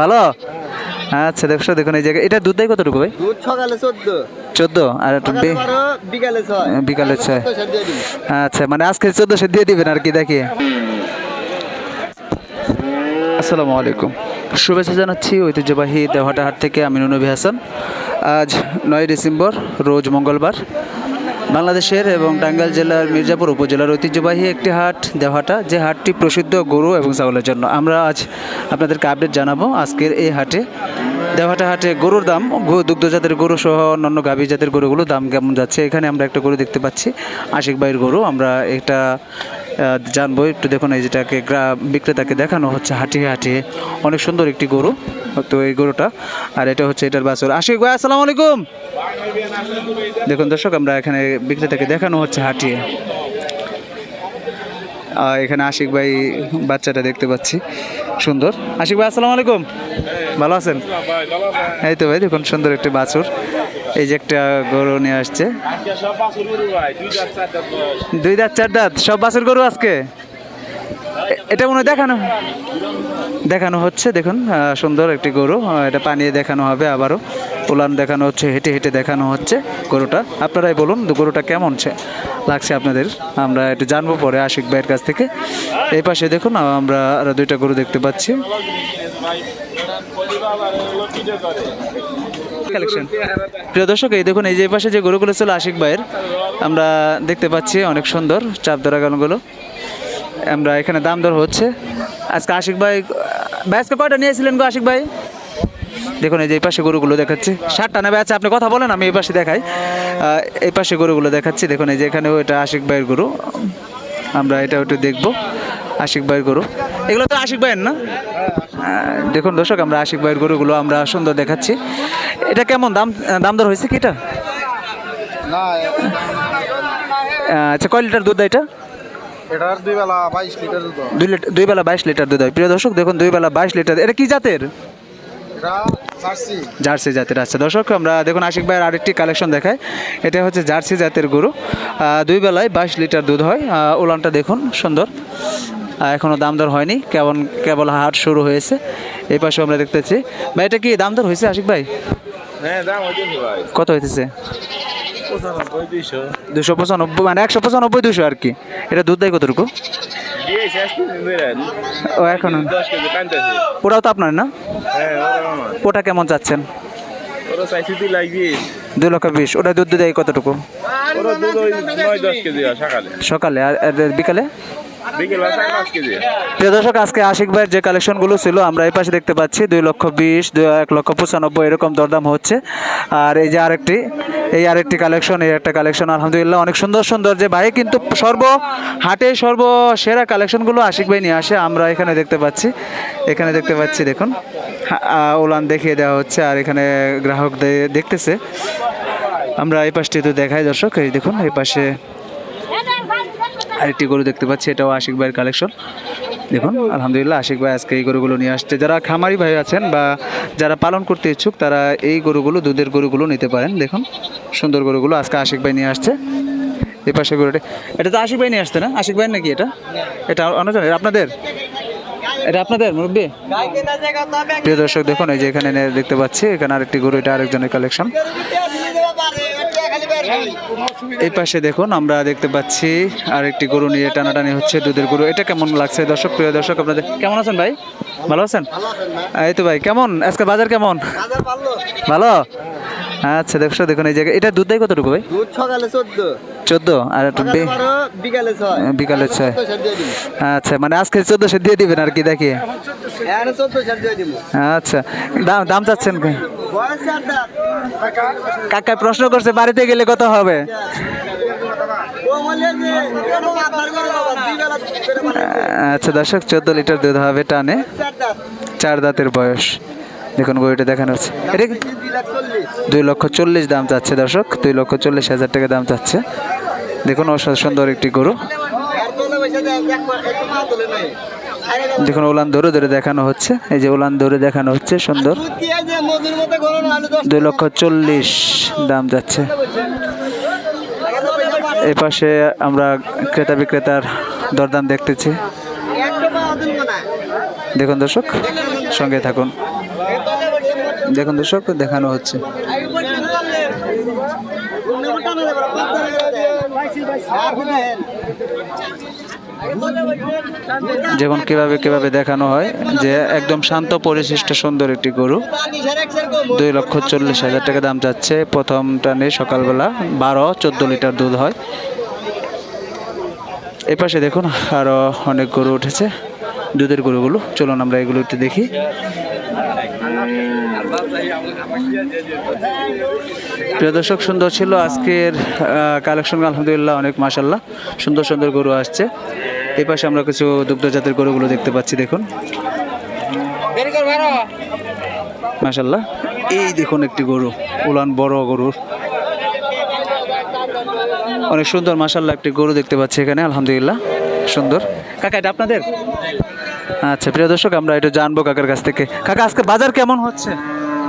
ভালো? আচ্ছা দেখছ দেখুন এই জায়গায় এটা দুধ দেয় কতটুকু ভাই? দুধ সকালে চোদ্দ। চোদ্দ? আর বিকালে ছয়। বিকালে। আচ্ছা মানে আজকে চোদ্দশো দিয়ে দিবেন আর কি দেখি। আসসালামু আলাইকুম। শুভেচ্ছা জানাচ্ছি ঐতিহ্যবাহী দেওহাটা হাট থেকে আমি নুনবী হাসান আজ নয় ডিসেম্বর রোজ মঙ্গলবার। বাংলাদেশের এবং টাঙ্গাইল জেলার মির্জাপুর উপজেলার ঐতিহ্যবাহী একটি হাট দেওহাটা যে হাটটি প্রসিদ্ধ গরু এবং ছাগলের জন্য। আমরা আজ আপনাদেরকে আপডেট জানাব আজকের এই হাটে। দেওহাটা হাটে গরুর দাম দুগ্ধ জাতের গরু সহ অন্যান্য গাভী জাতের গরুগুলো দাম কেমন যাচ্ছে? এখানে আমরা একটা গরু দেখতে পাচ্ছি, আশিক বাইয়ের গরু। আমরা এটা জানব, একটু দেখুন এই যেটাকে গ্রা- বিক্রেতাকে দেখানো হচ্ছে হাঁটিয়ে হাঁটিয়ে। অনেক সুন্দর একটি গরু, তো এই গরুটা, আর এটা হচ্ছে এটার বাছর। আশিক ভাই, আসসালামু আলাইকুম। দেখুন দর্শক, আমরা এখানে বিক্রেতাকে দেখানো হচ্ছে হাঁটিয়ে। এখানে আশিক ভাই বাচ্চাটা দেখতে পাচ্ছি, সুন্দর। আশিক ভাই, আসসালামু আলাইকুম। ভালো আছেন? এই তো ভাই, দেখুন সুন্দর একটি বাছুর। এই যে একটা গরু নিয়ে আসছে। দুই দাঁত, চার দাঁত, সব বাছুর গরু আজকে? এটা মনে দেখানো। দেখানো হচ্ছে, দেখুন সুন্দর একটি গরু এটা পানিয়ে দেখানো হবে আবারও। উলান দেখানো হচ্ছে, হেঁটে হেঁটে দেখানো হচ্ছে গরুটা। আপনারাই বলুন, গরুটা কেমন লাগছে আপনাদের? আমরা একটু জানব পরে আশিক ভাইয়ের কাছ থেকে। এই পাশে দেখুন আমরা আরও দুইটা গরু দেখতে পাচ্ছি। কালেকশন প্রিয় দর্শক, এই দেখুন, এই যে পাশে যে গরুগুলো ছিল, আশিক ভাইয়ের, আমরা দেখতে পাচ্ছি অনেক সুন্দর চাপ ধরা গানগুলো আমরা এখানে দাম দর হচ্ছে। আজকে আশিক ভাই আজকে কয়টা নিয়েছিলেন গো আশিক ভাই? দেখুন, এই যে এই পাশে গরুগুলো দেখাচ্ছি। ষাটটা নেবে আছে আপনি কথা বলেন, আমি এই পাশে দেখাই। এই পাশে গরুগুলো দেখাচ্ছি। দেখুন, এই যে এখানেও এটা আশিক ভাইয়ের গরু। আমরা এটা একটু দেখব, আশিক ভাইয়ের গরু। এগুলো তো আশিক ভাইয়ের না? দেখুন দর্শক, আমরা আশিক ভাইয়ের গরুগুলো আমরা সুন্দর দেখাচ্ছি। এটা কেমন দাম দাম দর হয়েছে কি এটা? আচ্ছা কয় লিটার দুধ দেয় এটা? এটার দুই বেলা বাইশ লিটার দুধ দুই লিটার দুই বেলা বাইশ লিটার দুধ হয়। প্রিয় দর্শক দেখুন দুই বেলা বাইশ লিটার এটা কি জাতের? জার্সি। জাতের আচ্ছা দর্শক আমরা দেখুন আশিক ভাইয়ের আরেকটি কালেকশন দেখায়। এটা হচ্ছে জার্সি জাতের গরু। দুই বেলায় বাইশ লিটার দুধ হয়। আহ, উলানটা দেখুন সুন্দর। আহ, এখনও দাম দর হয়নি। কেমন কেবল হাট শুরু হয়েছে। এই পাশে আমরা দেখতেছি। ভাই এটা কি দাম দর হয়েছে আশিক ভাই? হ্যাঁ দাম ভাই। কত হইতেছে? দুশো পঁচানব্বই মানে একশো পঁচানব্বই দুশো আর কি। এটা দুধ দেয় কতটুকু? ও এখন। ওটাও তো আপনার না? হ্যাঁ ওটা কেমন চাচ্ছেন? দুই লক্ষ বিশ। ওটা দুধ দেয় কতটুকু? সকালে। আর বিকালে? প্রিয় দর্শক, আজকে আশিক ভাইয়ের যে কালেকশনগুলো ছিল, আমরা এই পাশে দেখতে পাচ্ছি দুই লক্ষ বিশ, দুই, এক লক্ষ পঁচানব্বই, এরকম দরদাম হচ্ছে। আর এই যে আরেকটি, এই আরেকটি কালেকশন, এই একটা কালেকশন, আলহামদুলিল্লাহ, অনেক সুন্দর সুন্দর। যে ভাই কিন্তু সর্ব হাটে সর্ব সেরা কালেকশনগুলো আশিক ভাই নিয়ে আসে, আমরা এখানে দেখতে পাচ্ছি। এখানে দেখতে পাচ্ছি, দেখুন উলান দেখিয়ে দেওয়া হচ্ছে, আর এখানে গ্রাহক দেখতেছে। আমরা এই পাশটি তো দেখাই, দর্শক, এই দেখুন, এই পাশে আরেকটি গরু দেখতে পাচ্ছি, এটাও আশিক ভাইয়ের কালেকশন দেখুন, আলহামদুলিল্লাহ, আশিক ভাই আজকে এই গরুগুলো নিয়ে আসছে। যারা খামারি ভাই আছেন বা যারা পালন করতে ইচ্ছুক, তারা এই গরুগুলো, দুধের গরুগুলো নিতে পারেন। দেখুন, সুন্দর গরুগুলো আজকে আশিক ভাই নিয়ে আসছে। এই পাশে গরুটা, এটা তো আশিক ভাই নিয়ে আসছে না? আশিক ভাই নাকি এটা? এটা অন্যজন, এটা আপনাদের? এটা আপনাদের, মুরব্বী? প্রিয় দর্শক, দেখুন, এই যে এখানে দেখতে পাচ্ছি, এখানে আরেকটি গরু, এটা আরেকজনের কালেকশন এই পাশে দেখুন আমরা দেখতে পাচ্ছি আরেকটি গরু নিয়ে টানাটানি হচ্ছে দুধের গরু। এটা কেমন লাগছে দর্শক প্রিয় দর্শক আপনাদের? কেমন আছেন ভাই? ভালো আছেন? এই তো ভাই কেমন? আজকে বাজার কেমন? ভালো? আচ্ছা দেখছ দেখুন এই জায়গায় এটা দুধ দেয় কতটুকু ভাই? দুধ সকালে চোদ্দ। আর একটু বিকালে ছয়। বিকালে দিন আচ্ছা মানে আজকে চোদ্দশো দিয়ে দিবেন আর কি দেখি। দিয়ে দিব আচ্ছা দাম দাম চাচ্ছেন কাকা প্রশ্ন করছে, বাড়িতে গেলে কত হবে। আচ্ছা দর্শক, চোদ্দ লিটার দুধ হবে টানে। চার দাঁতের বয়স। দেখুন, গরুটা দেখানো হচ্ছে। দুই লক্ষ চল্লিশ দাম চাচ্ছে, দর্শক। দুই লক্ষ চল্লিশ হাজার টাকা দাম চাচ্ছে। দেখুন অসাধারণ সুন্দর একটি গরু। দেখুন, উলান ধরে ধরে দেখানো হচ্ছে। এই যে উলান ধরে দেখানো হচ্ছে, সুন্দর। দুই লক্ষ চল্লিশ দাম যাচ্ছে। এই পাশে আমরা ক্রেতা বিক্রেতার দরদাম দেখতেছি। দেখুন দর্শক, সঙ্গে থাকুন। দেখুন দর্শক, দেখানো হচ্ছে। যেমন কীভাবে কীভাবে দেখানো হয়, যে একদম শান্ত পরিশিষ্ট সুন্দর একটি গরু। দুই লক্ষ চল্লিশ হাজার টাকা দাম যাচ্ছে। প্রথম টানে সকালবেলা বারো, চোদ্দ লিটার দুধ হয়। এই পাশে দেখুন আরও অনেক গরু উঠেছে, দুধের গরুগুলো। চলুন আমরা এগুলো একটু দেখি। প্রিয় দর্শক, সুন্দর ছিল আজকের কালেকশন আলহামদুলিল্লাহ অনেক মাসাল্লাহ সুন্দর সুন্দর গরু আসছে। এই পাশে আমরা কিছু দুগ্ধ জাতের গরুগুলো দেখতে পাচ্ছি, দেখুন। মাসাল্লাহ এই দেখুন একটি গরু, উলান বড় গরুর। অনেক সুন্দর মাসাল্লাহ একটি গরু দেখতে পাচ্ছি এখানে, আলহামদুলিল্লাহ। সুন্দর। কাকা, এটা আপনাদের? আচ্ছা প্রিয় দর্শক, আমরা এটা জানব কাকার কাছ থেকে। কাকা, আজকে বাজার কেমন হচ্ছে?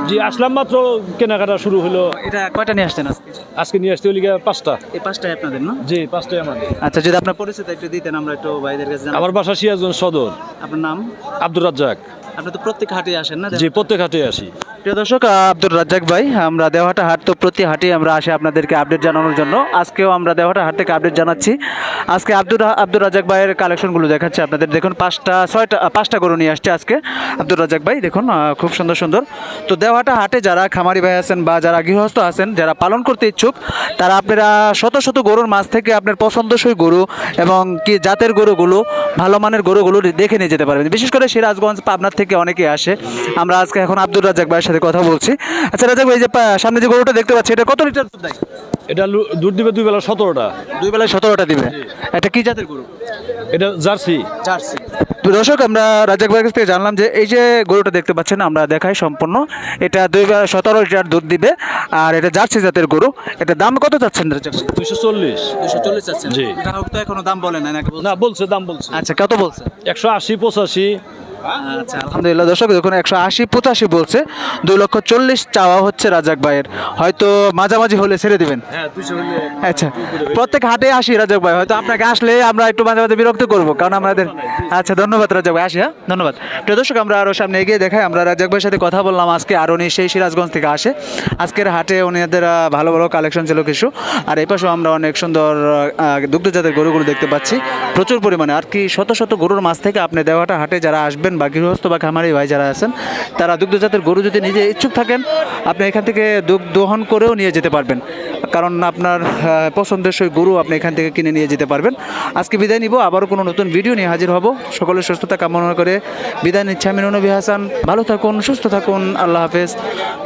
জি আসলাম মাত্র কেনাকাটা শুরু হলো। এটা কয়টা নিয়ে আসছেন আজকে? আজকে নিয়ে আসতে হলি পাঁচটা। এই পাঁচটাই আপনাদের না? জি পাঁচটাই আমাদের। আচ্ছা যদি আপনার পরিচিত একটু দিতেন আমরা একটু ভাইদের কাছে। আমার বাসা সিয়াজগঞ্জ সদর। আপনার নাম? আব্দুর রাজ্জাক। আপনি তো প্রত্যেক হাটে আসেন না জি প্রত্যেক হাটে আসি। প্রিয় দর্শক আব্দুর রাজ্জাক ভাই আমরা দেওয়াটা হাট তো প্রতি হাটে আমরা আসি আপনাদেরকে আপডেট জানানোর জন্য। আজকেও আমরা দেওয়াটা হাট থেকে আপডেট জানাচ্ছি। আজকে আব্দুর আব্দুর রাজ্জাক ভাইয়ের কালেকশনগুলো দেখাচ্ছে আপনাদের। দেখুন পাঁচটা ছয়টা পাঁচটা গরু নিয়ে আসছে আজকে আব্দুর রাজ্জাক ভাই। দেখুন খুব সুন্দর সুন্দর। তো দেওয়াটা হাটে যারা খামারি ভাই আছেন বা যারা গৃহস্থ আছেন যারা পালন করতে ইচ্ছুক তারা আপনারা শত শত গরুর মাছ থেকে আপনার পছন্দসই গরু এবং কি জাতের গরুগুলো ভালো মানের গরুগুলো দেখে নিয়ে যেতে পারবেন। বিশেষ করে সিরাজগঞ্জ পাবনার থেকে অনেকে আসে। আমরা আজকে এখন আব্দুর রাজাক ভাইয়ের সাথে কথা বলছি। আচ্ছা রাজ্জাক ভাই যে সামনে যে গরুটা দেখতে পাচ্ছি এটা কত লিটার দুধ দেয়? এটা দুধ দিবে দুই বেলা সতেরোটা। দুই বেলায় সতেরোটা দিবে। এটা কি জাতের গরু? এটা জার্সি। জার্সি। তো দর্শক আমরা রাজাক ভাইয়ের কাছ থেকে জানলাম যে এই যে গরুটা দেখতে পাচ্ছেন আমরা দেখাই সম্পূর্ণ। এটা দুই বেলা সতেরো লিটার দুধ দিবে আর এটা জার্সি জাতের গরু। এটা দাম কত চাচ্ছেন দুশো চল্লিশ। দুশো চল্লিশ চাচ্ছেন? জি। গ্রাহক তো এখনও দাম বলে না বলছে দাম বলছে। আচ্ছা কত বলছে? একশো আশি পঁচাশি। আচ্ছা আলহামদুলিল্লাহ। দর্শক দেখুন একশো আশি পঁচাশি বলছে। দুই লক্ষ চল্লিশ চাওয়া হচ্ছে রাজাক ভাইয়ের। হয়তো মাঝামাঝি হলে ছেড়ে দিবেন। হ্যাঁ আচ্ছা প্রত্যেক হাটে আসি রাজাক ভাই। হয়তো আপনাকে আসলে আমরা একটু মাঝে মাঝে বিরক্ত করব কারণ আমাদের আচ্ছা ধন্যবাদ রাজাক ভাই। আসি হ্যাঁ? ধন্যবাদ। প্রিয় দর্শক আমরা আরও সামনে এগিয়ে দেখাই। আমরা রাজাক ভাইয়ের সাথে কথা বললাম। আজকে আর উনি সেই সিরাজগঞ্জ থেকে আসে। আজকের হাটে ওনাদের আহ, ভালো ভালো কালেকশন ছিল কিছু। আর এই পাশেও আমরা অনেক সুন্দর দুগ্ধজাতের গরুগুলো দেখতে পাচ্ছি। প্রচুর পরিমাণে। আর কি শত শত গরুর মাছ থেকে আপনি দেওয়াটা হাটে যারা আসবেন বা গৃহস্থ বা খামারি ভাই যারা আছেন, তারা দুগ্ধজাতের গরু যদি নিজে ইচ্ছুক থাকেন, আপনি এখান থেকে দুগ্ধ দহন করেও নিয়ে যেতে পারবেন। কারণ আপনার পছন্দের সেই গরু আপনি এখান থেকে কিনে নিয়ে যেতে পারবেন। আজকে বিদায় নিব, আবারও কোনো নতুন ভিডিও নিয়ে হাজির হব। সকলের সুস্থতা কামনা করে বিদায় নিচ্ছি আমি নবী হাসান। ভালো থাকুন, সুস্থ থাকুন, আল্লাহ হাফেজ।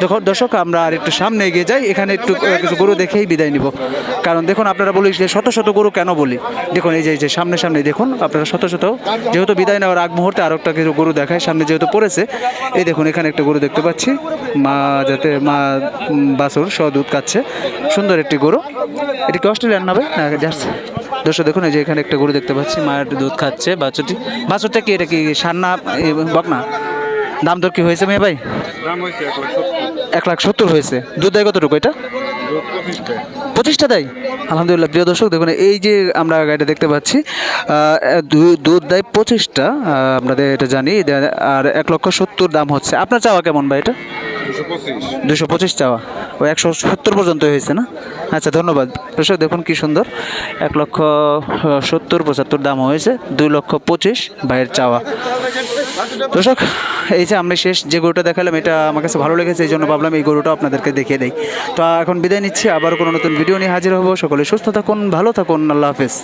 দেখো, দর্শক, আমরা আর একটু সামনে এগিয়ে যাই। এখানে একটু কিছু গরু দেখেই বিদায় নিব। কারণ দেখুন, আপনারা বলি যে শত শত গরু কেন বলি? দেখুন, এই যে সামনে সামনে দেখুন, আপনারা শত শত, যেহেতু বিদায় নেওয়ার আগ মুহূর্তে আরও একটা কিছু গরু দেখায় সামনে যেহেতু পড়েছে এই দেখুন এখানে একটা গরু দেখতে পাচ্ছি। মা যাতে মা বাছুর সহ দুধ খাচ্ছে। সুন্দর একটি গরু। এটি কি অস্ট্রেলিয়ান নাবে না জার্সি। দর্শক দেখুন এই যে এখানে একটা গরু দেখতে পাচ্ছি মায়ের একটু দুধ খাচ্ছে বাছুরটি। বাছুরটা কি এটা কি সান্না বকনা দাম দর কি হয়েছে মেয়ে ভাই? এক লাখ সত্তর। হয়েছে। দুধ দেয় কতটুকু এটা? পঁচিশটা দেয়? আলহামদুলিল্লাহ, প্রিয় দর্শক, দেখুন, এই যে আমরা গাড়িটা দেখতে পাচ্ছি দুধ দেয় পঁচিশটা আপনাদের এটা জানি আর এক লক্ষ সত্তর দাম হচ্ছে। আপনার চাওয়া কেমন ভাই এটা? দুশো পঁচিশ চাওয়া। ও একশো সত্তর পর্যন্ত হয়েছে না? আচ্ছা ধন্যবাদ। দর্শক, দেখুন কি সুন্দর। এক লক্ষ সত্তর পঁচাত্তর দাম হয়েছে, দুই লক্ষ পঁচিশ ভাইয়ের চাওয়া। দর্শক, এই যে আমরা শেষ যে গরুটা দেখালাম, এটা আমার কাছে ভালো লেগেছে, এই জন্য ভাবলাম এই গরুটা আপনাদেরকে দেখিয়ে দেই। তো এখন বিদায় নিচ্ছি আবার কোনো নতুন ভিডিও নিয়ে হাজির হব। সকলে সুস্থ থাকুন, ভালো থাকুন, আল্লাহ হাফেজ।